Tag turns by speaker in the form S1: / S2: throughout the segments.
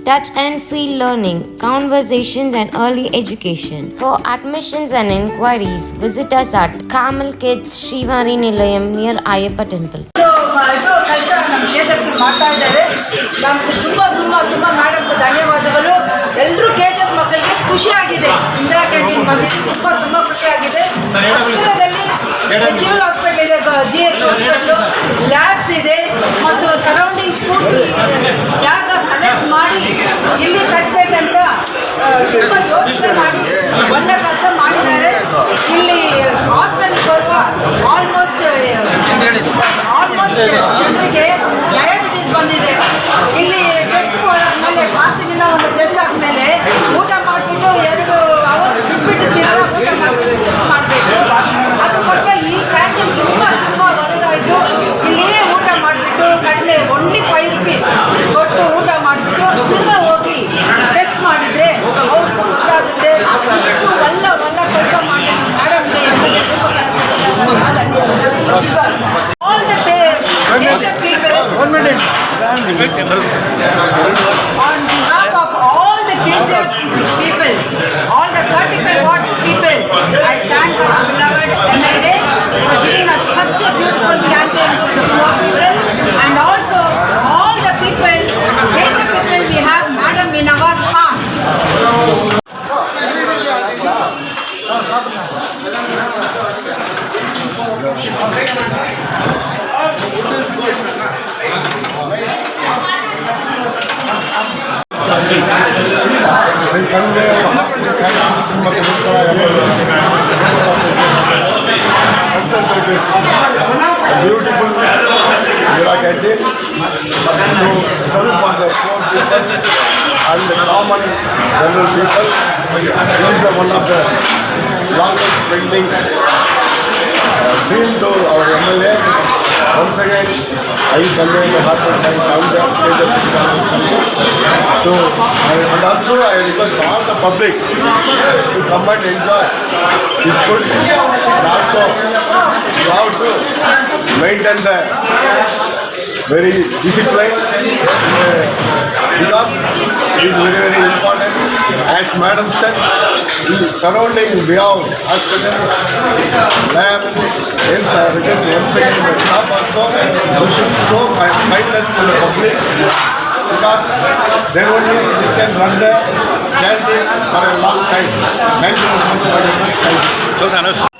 S1: touch and feel learning, conversations, and early education. For admissions and inquiries, visit us at Kamal Kids Shivari Nilayam near Ayappa Temple.
S2: ಮಾಡ್ತಾ ಇದ್ದಾರೆ ನಮ್ಗೆ ತುಂಬ ತುಂಬ ಧನ್ಯವಾದಗಳು ಎಲ್ಲರೂ K G F ಮಕ್ಕಳಿಗೆ ಖುಷಿಯಾಗಿದೆ ಇಂದಿರಾ ಕ್ಯಾಂಟೀನ್ ಬಂದಿದ್ದು ತುಂಬ ತುಂಬ ಖುಷಿಯಾಗಿದೆ ಹತ್ತಿರದಲ್ಲಿ ಸಿವಿಲ್ ಹಾಸ್ಪಿಟಲ್ ಇದೆ ಜಿ ಎಚ್ ಹಾಸ್ಪಿಟ್ಲು ಲ್ಯಾಬ್ಸ್ ಇದೆ. ಮತ್ತು ಸರೌಂಡಿಂಗ್ಸ್ ಪೂರ್ತಿ ಜಾಗ ಸೆಲೆಕ್ಟ್ ಮಾಡಿ ಇಲ್ಲಿ ಕಟ್ಟಬೇಕಂತ ತುಂಬ ಯೋಚನೆ ಮಾಡಿ ಒಳ್ಳೆ ಕೆಲಸ ಮಾಡಿದ್ದಾರೆ. ಇಲ್ಲಿ ಹಾಸ್ಪಿಟಲ್ ಬರುವ ಆಲ್ಮೋಸ್ಟ್ ಆಲ್ಮೋಸ್ಟ್ ಜನರಿಗೆ ಡಯಾಬಿಟೀಸ್ ಬಂದಿದೆ. ಇಲ್ಲಿ test Gostou, Lucas? Beautiful
S3: Yoga canteen to serve for the common general people. This one of the longest. Once again, I convey the heartfelt thanks on the conference and also I request all the public to come and enjoy this food. And also, have to maintain the very discipline uh, because it is very very important. As Madam said, the surrounding we have hospitals, lab, hence I request once again the staff also should show kindness to the public because then only we can run the canteen for a long time. Thank you very much for your time.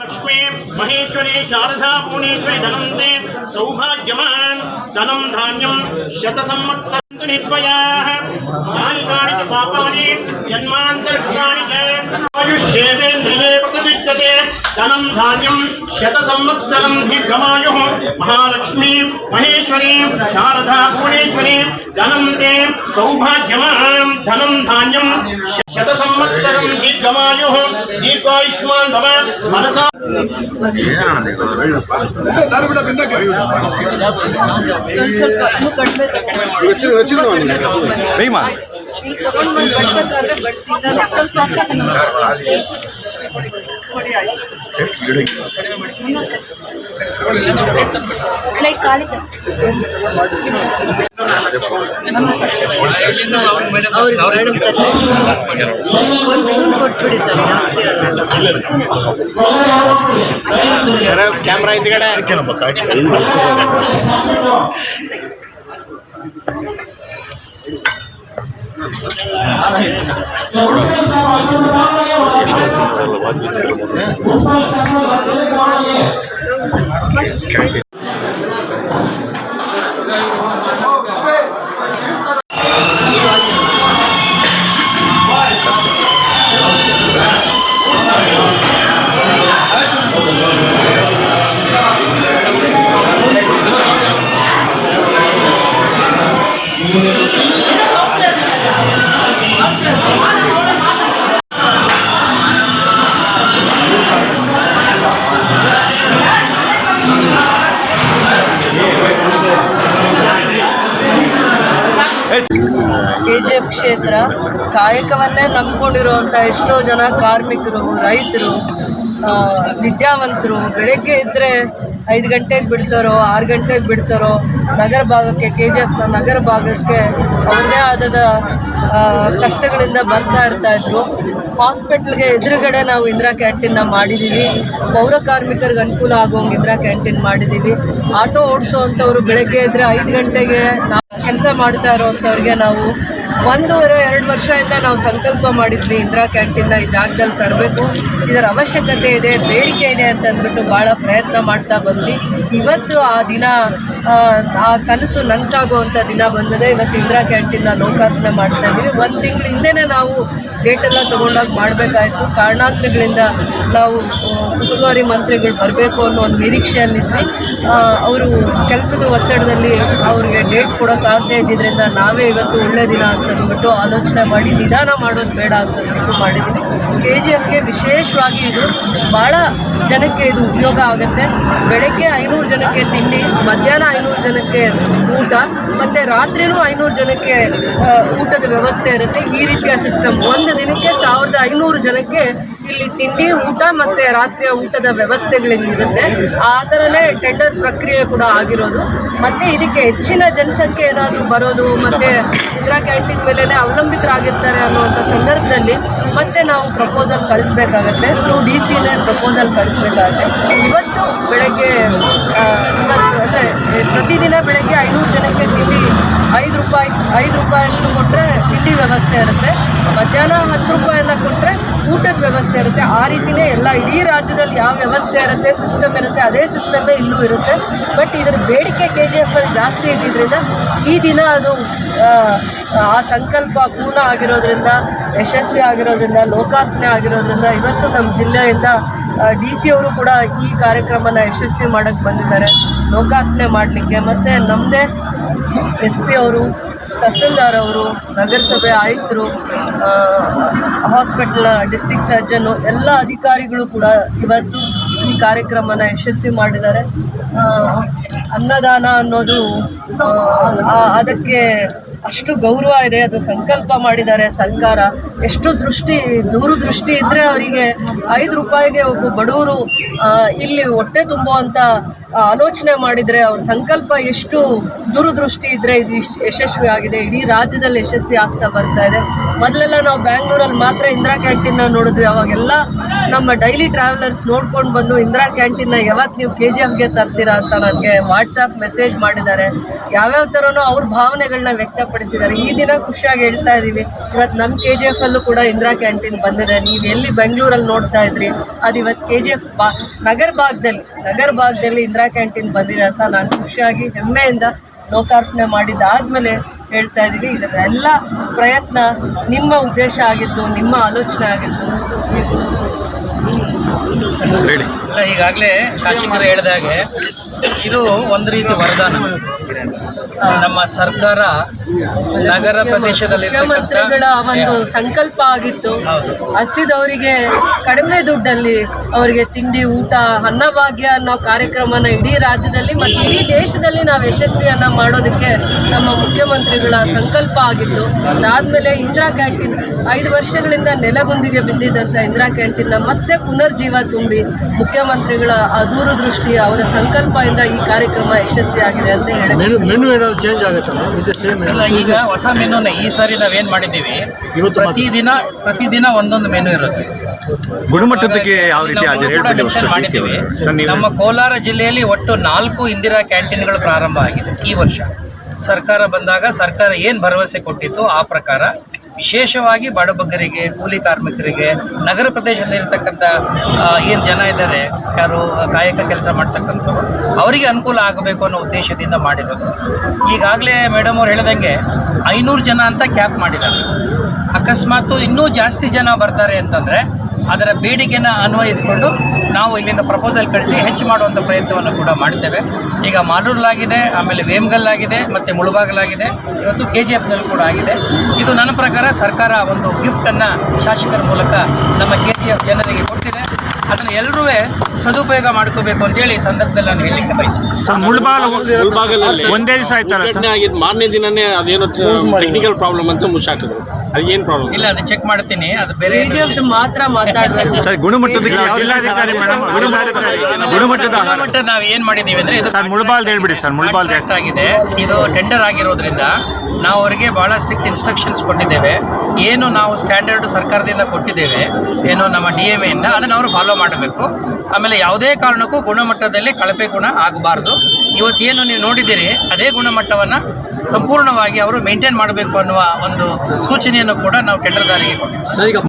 S4: Lakshmi Maheshwari Sharada
S5: Bhuvaneshwari ధనంతే సౌభాగ్యమాన్ ధనం ధాన్యం శత సంవత్సర నిర్భయా. కాని కాని
S3: పాపాని జన్మాంతర్కాని ఆయుష్యేవే च आयुष्येवेन्द्रिये प्रतिष्ठते धनं धान्यं शतसंवत्सरं दीर्घमायुः महालक्ष्मी महेश्वरी शारदा भुवनेश्वरी धनं ते सौभाग्यमां धनं धान्यं शतसंवत्सरं दीर्घमायुः दीर्घायुष्मान् भव मनसा
S6: ಸ್ವಲ್ಪ ಸ್ವಲ್ಪ ಇನ್ನೂ ಕಡಿಮೆ ಇಲ್ಲಿ ತಗೊಂಡ್ ಬಂದು ಬಡ್ಸಕ್ಕಾದ್ರೆ ಬಡ್ಸಿ ಇಲ್ಲ ಸ್ವಲ್ಪ ಕೊಟ್ಬಿಡಿ ಸರ್. ಜಾಸ್ತಿ ಅಲ್ಲ
S3: ಕ್ಯಾಮ್ರಾ ಹಿಂದ್ಗಡೆ.
S6: Okay. ಕ್ಷೇತ್ರ ಕಾಯಕವನ್ನೇ ನಂಬ್ಕೊಂಡಿರುವಂಥ ಎಷ್ಟೋ ಜನ ಕಾರ್ಮಿಕರು, ರೈತರು ವಿದ್ಯಾವಂತರು, ಬೆಳಗ್ಗೆ ಇದ್ದರೆ ಐದು ಗಂಟೆಗೆ ಬಿಡ್ತಾರೋ, ಆರು ಗಂಟೆಗೆ ಬಿಡ್ತಾರೋ, ನಗರ ಭಾಗಕ್ಕೆ ಕೆ ಜಿ ಎಫ್ನ ನಗರ ಭಾಗಕ್ಕೆ ಅವ್ರದ್ದೇ ಆದದ ಕಷ್ಟಗಳಿಂದ ಬರ್ತಾ ಇರ್ತಾಯಿದ್ರು ಹಾಸ್ಪಿಟ್ಲ್ಗೆ ಎದುರುಗಡೆ ನಾವು ಇಂದಿರಾ ಕ್ಯಾಂಟೀನ್ನ ಮಾಡಿದ್ದೀವಿ ಪೌರ ಕಾರ್ಮಿಕರಿಗೆ ಅನುಕೂಲ ಆಗೋಂಗೆ ಇಂದಿರಾ ಕ್ಯಾಂಟೀನ್ ಮಾಡಿದ್ದೀವಿ ಆಟೋ ಓಡಿಸೋವಂಥವ್ರು ಬೆಳಗ್ಗೆ ಇದ್ದರೆ ಐದು ಗಂಟೆಗೆ ನಾವು ಕೆಲಸ ಮಾಡ್ತಾ ಇರೋವಂಥವ್ರಿಗೆ ನಾವು ಒಂದೂವರೆ, ಎರಡು ವರ್ಷದಿಂದ ನಾವು ಸಂಕಲ್ಪ ಮಾಡಿದ್ವಿ ಇಂದಿರಾ ಕ್ಯಾಂಟೀನ್ನ ಈ ಜಾಗದಲ್ಲಿ ತರಬೇಕು. ಇದರ ಅವಶ್ಯಕತೆ ಇದೆ, ಬೇಡಿಕೆ ಇದೆ ಅಂತ ಅಂದ್ಬಿಟ್ಟು ಭಾಳ ಪ್ರಯತ್ನ ಮಾಡ್ತಾ ಬಂದ್ವಿ. ಇವತ್ತು ಆ ದಿನ ಆ, ಕನಸು ನನಸಾಗುವಂಥ ದಿನ ಬಂದಿದೆ ಇವತ್ತು ಇಂದಿರಾ ಕ್ಯಾಂಟೀನ್ನ ಲೋಕಾರ್ಪಣೆ ಮಾಡ್ತಾ ಇದ್ದೀವಿ. ಒಂದು ತಿಂಗಳ ಹಿಂದೆನೇ ನಾವು ಡೇಟೆಲ್ಲ ತೊಗೊಂಡಾಗ ಮಾಡಬೇಕಾಯಿತು. ಕಾರಣಾಂತರಗಳಿಂದ ನಾವು ಉಸ್ತುವಾರಿ ಮಂತ್ರಿಗಳು ಬರಬೇಕು ಅನ್ನೋ ಒಂದು ನಿರೀಕ್ಷೆಯಲ್ಲಿದ್ವಿ ಅವರು ಕೆಲಸದ ಒತ್ತಡದಲ್ಲಿ ಅವ್ರಿಗೆ ಡೇಟ್ ಕೊಡೋಕ್ಕಾಗದೇ ಇದ್ದಿದ್ದರಿಂದ ನಾವೇ ಇವತ್ತು ಒಳ್ಳೆ ದಿನ ಅಂತ ಅಂದ್ಬಿಟ್ಟು ಆಲೋಚನೆ ಮಾಡಿ ನಿಧಾನ ಮಾಡೋದು ಬೇಡ ಅಂತ ಅಂದ್ಬಿಟ್ಟು ಮಾಡಿದ್ದೀವಿ ಕೆ ಜಿ ಎಫ್ಗೆ ವಿಶೇಷವಾಗಿ ಇದು ಭಾಳ ಜನಕ್ಕೆ ಇದು ಉಪಯೋಗ ಆಗುತ್ತೆ. ಬೆಳಗ್ಗೆ ಐನೂರು ಜನಕ್ಕೆ ತಿಂಡಿ ಮಧ್ಯಾಹ್ನ ಐನೂರು ಜನಕ್ಕೆ ಊಟ, ಮತ್ತು ರಾತ್ರಿನೂ ಐನೂರು ಜನಕ್ಕೆ ಊಟದ ವ್ಯವಸ್ಥೆ ಇರುತ್ತೆ. ಈ ರೀತಿಯ ಸಿಸ್ಟಮ್ ಒಂದು ದಿನಕ್ಕೆ ಸಾವಿರದ ಐನೂರು ಜನಕ್ಕೆ ಇಲ್ಲಿ ತಿಂಡಿ, ಊಟ, ಮತ್ತು ರಾತ್ರಿಯ ಊಟದ ವ್ಯವಸ್ಥೆಗಳಿಲ್ಲಿರುತ್ತೆ ಆ ಥರನೇ ಟೆಂಡರ್ ಪ್ರಕ್ರಿಯೆ ಕೂಡ ಆಗಿರೋದು. ಮತ್ತು ಇದಕ್ಕೆ ಹೆಚ್ಚಿನ ಜನಸಂಖ್ಯೆ ಏನಾದರೂ ಬರೋದು, ಮತ್ತು ಇಂದಿರಾ ಕ್ಯಾಂಟೀನ್ ಮೇಲೇ ಅವಲಂಬಿತರಾಗಿರ್ತಾರೆ ಅನ್ನುವಂಥ ಸಂದರ್ಭದಲ್ಲಿ ಮತ್ತೆ ನಾವು ಪ್ರಪೋಸಲ್ ಕಳಿಸ್ಬೇಕಾಗತ್ತೆ. ಟು ಡಿ ಸಿನೇ ಪ್ರಪೋಸಲ್ ಕಳಿಸ್ಬೇಕಾಗತ್ತೆ. ಇವತ್ತು ಬೆಳಗ್ಗೆ ಇವತ್ತು ಅಂದರೆ ಪ್ರತಿದಿನ ಬೆಳಗ್ಗೆ ಐನೂರು ಜನಕ್ಕೆ ತಿಂಡಿ ಐದು ರೂಪಾಯಿ, ಐದು ರೂಪಾಯಿಯಷ್ಟು ಕೊಟ್ಟರೆ ತಿಂಡಿ ವ್ಯವಸ್ಥೆ ಇರುತ್ತೆ. ಮಧ್ಯಾಹ್ನ ಹತ್ತು ರೂಪಾಯಿನ ಊಟದ ವ್ಯವಸ್ಥೆ ಇರುತ್ತೆ. ಆ ರೀತಿಯೇ ಎಲ್ಲ ಇಡೀ ರಾಜ್ಯದಲ್ಲಿ ಯಾವ ವ್ಯವಸ್ಥೆ ಇರುತ್ತೆ ಸಿಸ್ಟಮ್ ಇರುತ್ತೆ, ಅದೇ ಸಿಸ್ಟಮೇ ಇಲ್ಲೂ ಇರುತ್ತೆ. ಬಟ್ ಇದರ ಬೇಡಿಕೆ ಕೆ ಜಿ ಎಫಲ್ಲಿ ಜಾಸ್ತಿ ಇದ್ದಿದ್ದರಿಂದ ಈ ದಿನ ಅದು, ಆ ಸಂಕಲ್ಪ ಪೂರ್ಣ ಆಗಿರೋದ್ರಿಂದ, ಯಶಸ್ವಿ ಆಗಿರೋದ್ರಿಂದ, ಲೋಕಾರ್ಪಣೆ ಆಗಿರೋದ್ರಿಂದ ಇವತ್ತು ನಮ್ಮ ಜಿಲ್ಲೆಯಿಂದ ಡಿ ಸಿ ಅವರು ಕೂಡ ಈ ಕಾರ್ಯಕ್ರಮನ ಯಶಸ್ವಿ ಮಾಡೋಕ್ಕೆ ಬಂದಿದ್ದಾರೆ. ಲೋಕಾರ್ಪಣೆ ಮಾಡಲಿಕ್ಕೆ. ಮತ್ತು ನಮ್ಮದೇ ಎಸ್ ಪಿ ಅವರು ತಹಸೀಲ್ದಾರ್ ಅವರು ನಗರಸಭೆ ಆಯುಕ್ತರು ಹಾಸ್ಪಿಟ್ಲ್ ಡಿಸ್ಟಿಕ್ ಸರ್ಜನ್ನು, ಎಲ್ಲ ಅಧಿಕಾರಿಗಳು ಕೂಡ ಇವತ್ತು ಈ ಕಾರ್ಯಕ್ರಮನ ಯಶಸ್ವಿ ಮಾಡಿದ್ದಾರೆ. ಅನ್ನದಾನ ಅನ್ನೋದು ಅದಕ್ಕೆ ಅಷ್ಟು ಗೌರವ ಇದೆ, ಅದು ಸಂಕಲ್ಪ ಮಾಡಿದ್ದಾರೆ ಸರ್ಕಾರ. ಎಷ್ಟು ದೃಷ್ಟಿ ದೂರದೃಷ್ಟಿ ಇದ್ದರೆ ಅವರಿಗೆ ಐದು ರೂಪಾಯಿಗೆ ಒಬ್ಬ ಬಡವರು ಇಲ್ಲಿ ಹೊಟ್ಟೆ ತುಂಬುವಂಥ ಆಲೋಚನೆ ಮಾಡಿದರೆ ಅವ್ರ ಸಂಕಲ್ಪ ಎಷ್ಟು ದೂರದೃಷ್ಟಿ ಇದ್ದರೆ ಇದು ಯಶಸ್ವಿ ಆಗಿದೆ. ಇಡೀ ರಾಜ್ಯದಲ್ಲಿ ಯಶಸ್ವಿ ಆಗ್ತಾ ಬರ್ತಾ ಇದೆ. ಮೊದಲೆಲ್ಲ ನಾವು ಬ್ಯಾಂಗ್ಳೂರಲ್ಲಿ ಮಾತ್ರ ಇಂದಿರಾ ಕ್ಯಾಂಟೀನ್ನ ನೋಡಿದ್ವಿ. ಅವಾಗೆಲ್ಲ ನಮ್ಮ ಡೈಲಿ ಟ್ರಾವೆಲರ್ಸ್ ನೋಡ್ಕೊಂಡು ಬಂದು ಇಂದಿರಾ ಕ್ಯಾಂಟೀನ್ನ ಯಾವತ್ತು ನೀವು ಕೆ ಜಿ ಎಫ್ಗೆ ತರ್ತೀರಾ ಅಂತ ನನಗೆ ವಾಟ್ಸಪ್ ಮೆಸೇಜ್ ಮಾಡಿದ್ದಾರೆ. ಯಾವ್ಯಾವ ಥರನೂ ಅವ್ರ ಭಾವನೆಗಳನ್ನ ವ್ಯಕ್ತಪಡಿಸಿದ್ದಾರೆ. ಈ ದಿನ ಖುಷಿಯಾಗಿ ಹೇಳ್ತಾ ಇದ್ದೀವಿ ಇವತ್ತು ನಮ್ಮ ಕೆ ಜಿ ಎಫಲ್ಲೂ ಕೂಡ ಇಂದಿರಾ ಕ್ಯಾಂಟೀನ್ ಬಂದಿದೆ. ನೀವು ಎಲ್ಲಿ ಬೆಂಗಳೂರಲ್ಲಿ ನೋಡ್ತಾ ಇದ್ರಿ? ಅದು ಇವತ್ತು ಕೆ ಜಿ ಎಫ್ ಬಾ ನಗರ ಭಾಗದಲ್ಲಿ ನಗರ ಭಾಗದಲ್ಲಿ ಇಂದಿರಾ ಕ್ಯಾಂಟೀನ್ ಬಂದಿದೆ ಅಂತ ನಾನು ಖುಷಿಯಾಗಿ ಹೆಮ್ಮೆಯಿಂದ ಲೋಕಾರ್ಪಣೆ ಮಾಡಿದ್ದಾದಮೇಲೆ ಹೇಳ್ತಾ ಇದ್ದೀವಿ. ಇದರ ಎಲ್ಲ ಪ್ರಯತ್ನ ನಿಮ್ಮ ಉದ್ದೇಶ ಆಗಿತ್ತು ನಿಮ್ಮ ಆಲೋಚನೆ ಆಗಿತ್ತು
S7: ಇಲ್ಲ ಈಗಾಗಲೇ ಶಾಸಕರು ಹೇಳಿದಾಗೆ ಇದು ಒಂದು ರೀತಿ ವರದಾನ. ನಮ್ಮ ಸರ್ಕಾರ ನಗರ ಪ್ರದೇಶದಲ್ಲಿ
S6: ಮುಖ್ಯಮಂತ್ರಿಗಳ ಒಂದು ಸಂಕಲ್ಪ ಆಗಿತ್ತು. ಹಸಿದವರಿಗೆ ಕಡಿಮೆ ದುಡ್ಡಲ್ಲಿ ಅವರಿಗೆ ತಿಂಡಿ ಊಟ ಅನ್ನಭಾಗ್ಯ ಅನ್ನೋ ಕಾರ್ಯಕ್ರಮನ ಇಡೀ ರಾಜ್ಯದಲ್ಲಿ ಮತ್ತು ಇಡೀ ದೇಶದಲ್ಲಿ ನಾವು ಯಶಸ್ವಿಯನ್ನ ಮಾಡೋದಕ್ಕೆ ನಮ್ಮ ಮುಖ್ಯಮಂತ್ರಿಗಳ ಸಂಕಲ್ಪ ಆಗಿತ್ತು. ಅದಾದ್ಮೇಲೆ ಇಂದಿರಾ ಕ್ಯಾಂಟೀನ್ ಐದು ವರ್ಷಗಳಿಂದ ನೆಲಗುಂದಿಗೆ ಬಿದ್ದಿದ್ದಂಥ ಇಂದಿರಾ ಕ್ಯಾಂಟೀನ್ನ ಮತ್ತೆ ಪುನರ್ಜೀವ ತುಂಬಿ ಮುಖ್ಯಮಂತ್ರಿಗಳ ಅದೂರ ದೂರದೃಷ್ಟಿ ಅವರ ಸಂಕಲ್ಪದಿಂದ ಈ ಕಾರ್ಯಕ್ರಮ ಯಶಸ್ವಿಯಾಗಿದೆ ಅಂತ ಹೇಳಿ
S7: ಇಲ್ಲ ಈಗ ಹೊಸ ಮೆನು ಈ ಸಾರಿ ನಾವೇನು ಮಾಡಿದ್ದೀವಿ
S8: ಇವತ್ತು
S7: ಪ್ರತಿದಿನ ಪ್ರತಿದಿನ ಒಂದೊಂದು ಮೆನು ಇರುತ್ತೆ.
S9: ಗುಣಮಟ್ಟದಕ್ಕೆ ಯಾವ ರೀತಿ
S7: ಮಾಡಿದ್ದೀವಿ ನಮ್ಮ ಕೋಲಾರ ಜಿಲ್ಲೆಯಲ್ಲಿ ಒಟ್ಟು ನಾಲ್ಕು ಇಂದಿರಾ ಕ್ಯಾಂಟೀನ್ಗಳು ಪ್ರಾರಂಭ ಆಗಿದೆ ಈ ವರ್ಷ. ಸರ್ಕಾರ ಬಂದಾಗ ಸರ್ಕಾರ ಏನು ಭರವಸೆ ಕೊಟ್ಟಿತ್ತು ಆ ಪ್ರಕಾರ ವಿಶೇಷವಾಗಿ ಬಡಬಗ್ಗರಿಗೆ, ಕೂಲಿ ಕಾರ್ಮಿಕರಿಗೆ, ನಗರ ಪ್ರದೇಶದಲ್ಲಿರ್ತಕ್ಕಂಥ ಏನು ಜನ ಇದ್ದಾರೆ, ಯಾರು ಕಾಯಕ ಕೆಲಸ ಮಾಡ್ತಕ್ಕಂಥವ್ರು, ಅವರಿಗೆ ಅನುಕೂಲ ಆಗಬೇಕು ಅನ್ನೋ ಉದ್ದೇಶದಿಂದ ಮಾಡಿರೋದು. ಈಗಾಗಲೇ ಮೇಡಮ್ ಅವ್ರು ಹೇಳಿದಂಗೆ ಐನೂರು ಜನ ಅಂತ ಕ್ಯಾಪ್ ಮಾಡಿದ್ದಾರೆ. ಅಕಸ್ಮಾತ್ ಇನ್ನೂ ಜಾಸ್ತಿ ಜನ ಬರ್ತಾರೆ ಅಂತಂದರೆ ಅದರ ಬೇಡಿಕೆನ ಅನ್ವಯಿಸಿಕೊಂಡು ನಾವು ಇಲ್ಲಿಂದ ಪ್ರಪೋಸಲ್ ಕಳಿಸಿ ಹೆಚ್ಚು ಮಾಡುವಂಥ ಪ್ರಯತ್ನವನ್ನು ಕೂಡ ಮಾಡ್ತೇವೆ. ಈಗ ಮಾಲೂರಲ್ಲಾಗಿದೆ ಆಮೇಲೆ ವೇಮ್ಗಲ್ಲಾಗಿದೆ ಮತ್ತು ಮುಳುಬಾಗಲಾಗಿದೆ ಇವತ್ತು ಕೆ ಜಿ ಎಫ್ನಲ್ಲಿ ಕೂಡ ಆಗಿದೆ. ಇದು ನನ್ನ ಪ್ರಕಾರ ಸರ್ಕಾರ ಒಂದು ಗಿಫ್ಟನ್ನು ಶಾಸಕರ ಮೂಲಕ ನಮ್ಮ ಕೆ ಜಿ ಎಫ್ ಜನರಿಗೆ ಕೊಟ್ಟಿದೆ. ಅದನ್ನು ಎಲ್ಲರೂ ಸದುಪಯೋಗ ಮಾಡ್ಕೋಬೇಕು ಅಂತೇಳಿ ಈ ಸಂದರ್ಭದಲ್ಲಿ ನಾನು ಹೇಳಲಿಕ್ಕೆ ಬಯಸ್ತೀನಿ
S9: ಒಂದೇ ದಿವಸ ಆಯ್ತಲ್ಲ
S10: ಮಾರನೇ ದಿನನೇ ಅದೇನೋ ಟೆಕ್ನಿಕಲ್ ಪ್ರಾಬ್ಲಮ್ ಅಂತ ಮುಚ್ಚಾಕಿದ್ರು. ಅದು ಏನು ಪ್ರಾಬ್ಲಮ್
S7: ಇಲ್ಲ ಅದು ಚೆಕ್ ಮಾಡ್ತೀನಿ ಅದು ಬೇರೆ
S6: ಎಫ್ ಮಾತ್ರ ಮಾತಾಡ್ಬೇಕು.
S9: ಸರ್ ಗುಣಮಟ್ಟದ ಜಿಲ್ಲಾಧಿಕಾರಿ ಮೇಡಮ್ ಗುಣಮಟ್ಟದ ಗುಣಮಟ್ಟದ ಆಹಾರ
S7: ಗುಣಮಟ್ಟ ನಾವು ಏನು ಮಾಡಿದೀವಿ ಅಂದರೆ ಇದು
S9: ಸರ್ ಮುಳ್ಬಾಲ್ದು ಹೇಳ್ಬಿಡಿ ಸರ್ ಮುಳ್ಬಾಲ್
S7: ಕಾಂಟ್ರಾಕ್ಟ್ ಆಗಿದೆ ಇದು ಟೆಂಡರ್ ಆಗಿರೋದ್ರಿಂದ ನಾವು ಅವರಿಗೆ ಭಾಳ ಸ್ಟ್ರಿಕ್ಟ್ ಇನ್ಸ್ಟ್ರಕ್ಷನ್ಸ್ ಕೊಟ್ಟಿದ್ದೇವೆ. ಏನು ನಾವು ಸ್ಟ್ಯಾಂಡರ್ಡ್ ಸರ್ಕಾರದಿಂದ ಕೊಟ್ಟಿದ್ದೇವೆ ಏನು ನಮ್ಮ ಡಿ ಎಂ ಎಯಿಂದ ಅದನ್ನು ಅವರು ಫಾಲೋ ಮಾಡಬೇಕು. ಆಮೇಲೆ ಯಾವುದೇ ಕಾರಣಕ್ಕೂ ಗುಣಮಟ್ಟದಲ್ಲಿ ಕಳಪೆ ಗುಣ ಆಗಬಾರ್ದು. ಇವತ್ತೇನು ನೀವು ನೋಡಿದ್ದೀರಿ ಅದೇ ಗುಣಮಟ್ಟವನ್ನು ಸಂಪೂರ್ಣವಾಗಿ ಅವರು ಮೇಂಟೈನ್ ಮಾಡಬೇಕು ಅನ್ನುವ ಒಂದು ಸೂಚನೆಯನ್ನು ಕೂಡ ನಾವು ಟೆಂಡರ್ದಾರಿಗೆ ಕೊಟ್ಟಿದ್ದೇವೆ.